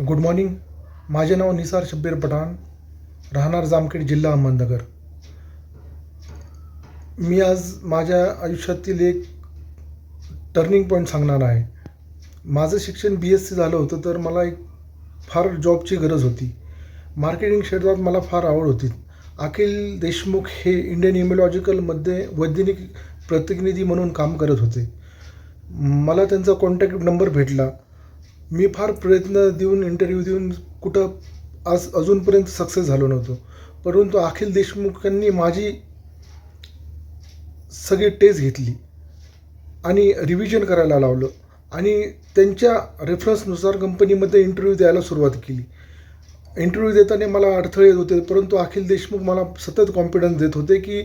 Good morning माझे नाव निसार शब्बीर पठाण. राहणार जामखेड जिल्हा अहमदनगर. मी आज माझ्या आयुष्यातील एक टर्निंग पॉईंट सांगणार आहे. माझं शिक्षण बी एस सी झालं होतं तर मला एक फार जॉबची गरज होती. मार्केटिंग क्षेत्रात मला फार आवड होती. अखिल देशमुख हे इंडियन इम्युलॉजिकलमध्ये वैज्ञानिक प्रतिनिधी म्हणून काम करत होते. मला त्यांचा कॉन्टॅक्ट नंबर भेटला. मी फार प्रयत्न देऊन इंटरव्ह्यू देऊन कुठं आज अजूनपर्यंत सक्सेस झालो नव्हतो. परंतु अखिल देशमुखांनी माझी सगळी टेस्ट घेतली आणि रिव्हिजन करायला लावलं. आणि त्यांच्या रेफरन्सनुसार कंपनीमध्ये इंटरव्ह्यू द्यायला सुरुवात केली. इंटरव्ह्यू देताना मला अडथळे येत होते परंतु अखिल देशमुख मला सतत कॉन्फिडन्स देत होते की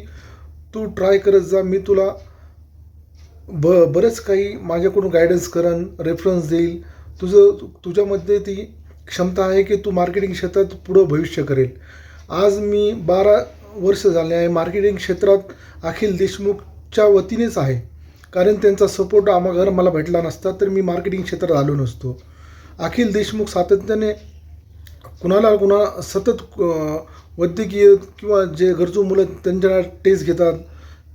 तू ट्राय करत जा मी तुला ब बरंच काही माझ्याकडून गायडन्स करन रेफरन्स देईल. तुझं तुझ्यामध्ये ती क्षमता आहे की तू मार्केटिंग क्षेत्रात पुढं भविष्य करेल. आज मी बारा वर्ष झाले आहे मार्केटिंग क्षेत्रात अखिल देशमुखच्या वतीनेच आहे. कारण त्यांचा सपोर्ट आम्हा घर मला भेटला नसता तर मी मार्केटिंग क्षेत्रात आलो नसतो. अखिल देशमुख सातत्याने कुणाला कुणा सतत वैद्यकीय किंवा जे गरजू मुलं त्यांच्या टेस्ट घेतात.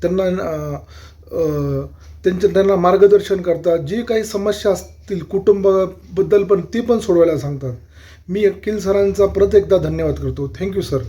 त्यांना त्यांच्या त्यांना मार्गदर्शन करतात. जी काही समस्या असतील कुटुंबाबद्दल पण ती पण सोडवायला सांगतात. मी अकिल सरांचा परत एकदा धन्यवाद करतो. Thank you sir